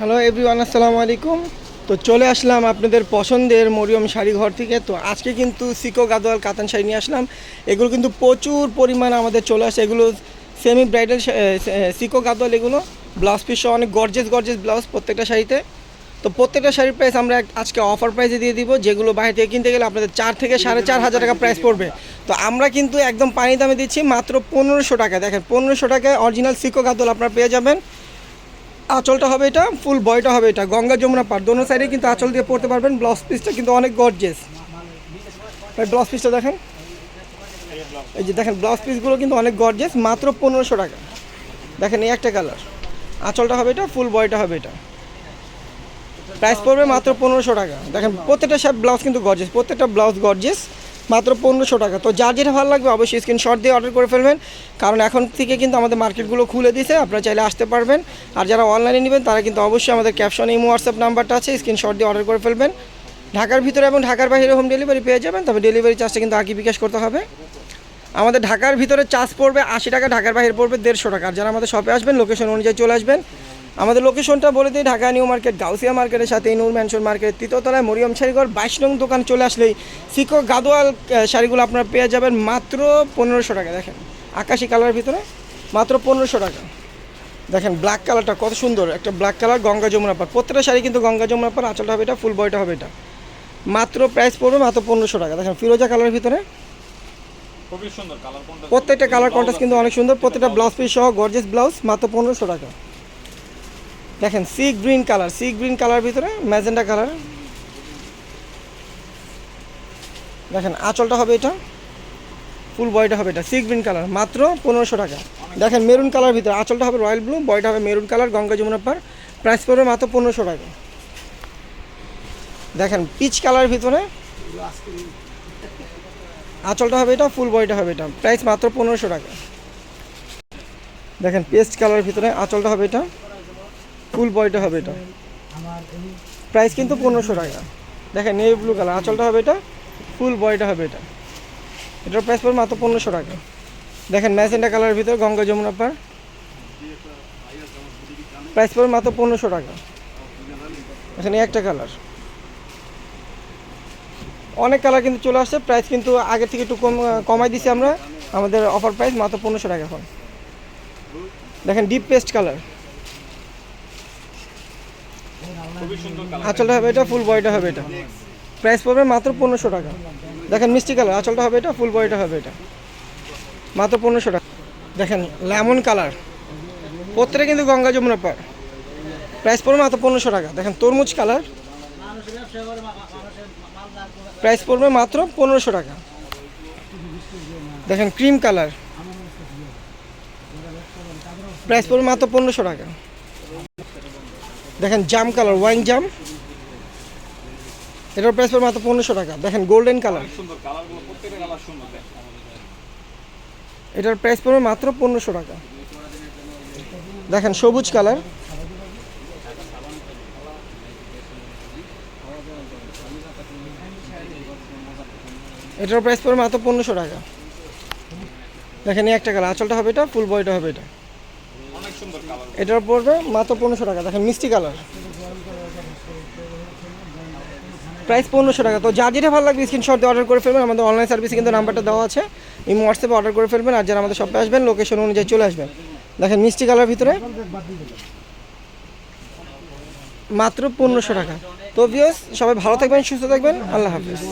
Hello everyone আসসালামু আলাইকুম। তো চলে আসলাম আপনাদের পছন্দের মরিয়ম শাড়ি ঘর থেকে। তো আজকে কিন্তু সিকো গাদোয়াল, কাতান শাড়ি নিয়ে আসলাম। এগুলো কিন্তু প্রচুর পরিমাণ আমাদের চলে আসে। এগুলো সেমি ব্রাইডাল সিকো গাদোয়াল এগুলো। ব্লাউজ পিস অনেক গর্জেস গর্জেস ব্লাউজ প্রত্যেকটা শাড়িতে। তো প্রত্যেকটা শাড়ির প্রাইস আমরা আজকে অফার প্রাইসে দিয়ে দিব। যেগুলো বাইরে থেকে কিনতে গেলে আপনাদের চার থেকে সাড়ে চার হাজার টাকা প্রাইস পড়বে। তো আমরা কিন্তু একদম পানি দামে দিচ্ছি মাত্র পনেরোশো টাকা দেখেন, পনেরোশো টাকায় অরিজিনাল সিকো গাদোয়াল আপনারা পেয়ে যাবেন। আঁচলটা হবে এটা ফুল বয়টা হবে এটা। গঙ্গা যমুনা পার দোনো সাইডে কিন্তু আঁচল দিয়ে পড়তে পারবেন। ব্লাউজ পিসটা কিন্তু অনেক গর্জেস ব্লাউজ পিসটা দেখেন। এই যে দেখেন ব্লাউজ পিসগুলো কিন্তু অনেক গর্জেস মাত্র পনেরোশো টাকা। দেখেন এই একটা কালার আঁচলটা হবে এটা ফুল বয়টা হবে এটা। প্রাইস পড়বে মাত্র পনেরোশো টাকা। দেখেন, প্রত্যেকটা সব ব্লাউজ কিন্তু গর্জেস প্রত্যেকটা ব্লাউজ গর্জেস মাত্র পনেরোশো টাকা। তো যার যেটা ভালো লাগবে অবশ্যই স্ক্রিনশট দিয়ে অর্ডার করে ফেলবেন। কারণ এখন থেকে কিন্তু আমাদের মার্কেটগুলো খুলে দিয়েছে, আপনারা চাইলে আসতে পারবেন। আর যারা অনলাইনে নেবেন, তারা কিন্তু অবশ্যই আমাদের ক্যাপশন এই হোয়াটসঅ্যাপ নাম্বারটা আছে স্ক্রিনশট দিয়ে অর্ডার করে ফেলবেন। ঢাকার ভিতরে এবং ঢাকার বাইরে হোম ডেলিভারি পেয়ে যাবেন, তবে ডেলিভারি চার্জটা কিন্তু আগে বিকাশ করতে হবে। আমাদের ঢাকার ভিতরে চার্জ পড়বে আশি টাকা, ঢাকার বাইরে পড়বে দেড়শো টাকা। আর যারা আমাদের শপে আসবেন লোকেশন অনুযায়ী চলে আসবেন। আমাদের লোকেশনটা বলে দিই ঢাকা নিউ মার্কেট গাউসিয়া মার্কেটের সাথে নূর ম্যানশন মার্কেট তৃতীয়তলায় মরিয়ম শাড়িঘর বাইশ নং দোকান চলে আসলেই সিকো গাদোয়াল শাড়িগুলো আপনারা পেয়ে যাবেন মাত্র পনেরোশো টাকা দেখেন আকাশি কালারের ভিতরে মাত্র পনেরোশো টাকা। দেখেন ব্ল্যাক কালারটা কত সুন্দর একটা ব্ল্যাক কালার গঙ্গা যমুনা পার। প্রত্যেকটা শাড়ি কিন্তু গঙ্গা যমুনা পার আঁচলটা হবে এটা ফুল বয়টা হবে এটা। মাত্র প্রাইস পড়বে মাত্র পনেরোশো টাকা। দেখেন ফিরোজা কালারের ভিতরে। প্রত্যেকটা কালার কন্ট্রাস্ট কিন্তু অনেক সুন্দর প্রত্যেকটা ব্লাউজ পিস সহ গর্জেস ব্লাউজ মাত্র পনেরোশো টাকা। দেখেন sea green colour sea green colour ভিতরে ম্যাজেন্ডা কালার দেখেন, আঁচলটা হবে এটা, ফুল বয়টা হবে এটা সি গ্রিন কালার মাত্র পনেরোশো টাকা। দেখেন, মেরুন কালার ভিতরে আঁচলটা হবে রয়্যাল ব্লু বয়টা হবে মেরুন কালার গঙ্গা যমুনা পার। প্রাইস পড়বে মাত্র পনেরোশো টাকা। দেখেন পিচ কালার ভিতরে আঁচলটা হবে এটা, ফুল বয়টা হবে এটা প্রাইস মাত্র পনেরোশো টাকা। দেখেন পেস্ট কালার ভিতরে আঁচলটা হবে এটা। ফুল বয়টা হবে এটা। প্রাইস কিন্তু পনেরোশো টাকা। দেখেন নেভি ব্লু কালার আঁচলটা হবে এটা, ফুল বয়টা হবে এটা। এটার প্রাইস পড়বে মাত্র পনেরোশো টাকা। দেখেন ম্যাজেন্ডা কালারের ভিতরে গঙ্গা যমুনা পার। প্রাইস পড়বে মাত্র পনেরোশো টাকা। এখানে একটা কালার অনেক কালার কিন্তু চলে আসছে। প্রাইস কিন্তু আগে থেকে একটু কম, কমাই দিছি আমরা। আমাদের অফার প্রাইস মাত্র পনেরোশো টাকা এখন। দেখেন ডিপ পেস্ট কালার খুবই সুন্দর কালার আঁচলটা হবে এটা ফুল বয়টা হবে এটা। প্রাইস পড়বে মাত্র পনেরোশো টাকা। দেখেন মিষ্টি কালার আঁচলটা হবে এটা ফুল বয়টা হবে এটা। মাত্র পনেরোশো টাকা। দেখেন লেমন কালার প্রত্যেকটা কিন্তু গঙ্গা যমুনা পার। প্রাইস পড়বে মাত্র পনেরোশো টাকা। দেখেন, তরমুজ কালার প্রাইস পড়বে মাত্র পনেরোশো টাকা। দেখেন ক্রিম কালার প্রাইস পড়বে মাত্র পনেরোশো টাকা। দেখেন জাম কালার, ওয়াইন জাম। এটার প্রাইস পড়বে মাত্র পনেরোশো টাকা। দেখেন গোল্ডেন কালার এটার প্রাইস পড়বে মাত্র পনেরোশো টাকা। দেখেন সবুজ কালার এটার প্রাইস পড়বে মাত্র পনেরোশো টাকা। দেখেন একটা কালার আঁচলটা হবে এটা, ফুল বয়টা হবে এটা। এটার পড়বে মাত্র পনেরোশো টাকা, দেখেন মিষ্টি কালার প্রাইস পনেরোশো টাকা। তো যার যেটা ভালো লাগবে স্ক্রিনশট দিয়ে অর্ডার করে ফেলবেন। আমাদের অনলাইন সার্ভিসে কিন্তু নাম্বারটা দেওয়া আছে। এই হোয়াটসঅ্যাপে অর্ডার করে ফেলবেন। আর যারা আমাদের শপে আসবেন লোকেশন অনুযায়ী চলে আসবেন। দেখেন মিষ্টি কালার ভিতরে মাত্র পনেরোশো টাকা। তো ভিউস সবাই ভালো থাকবেন, সুস্থ থাকবেন। আল্লাহ হাফিজ।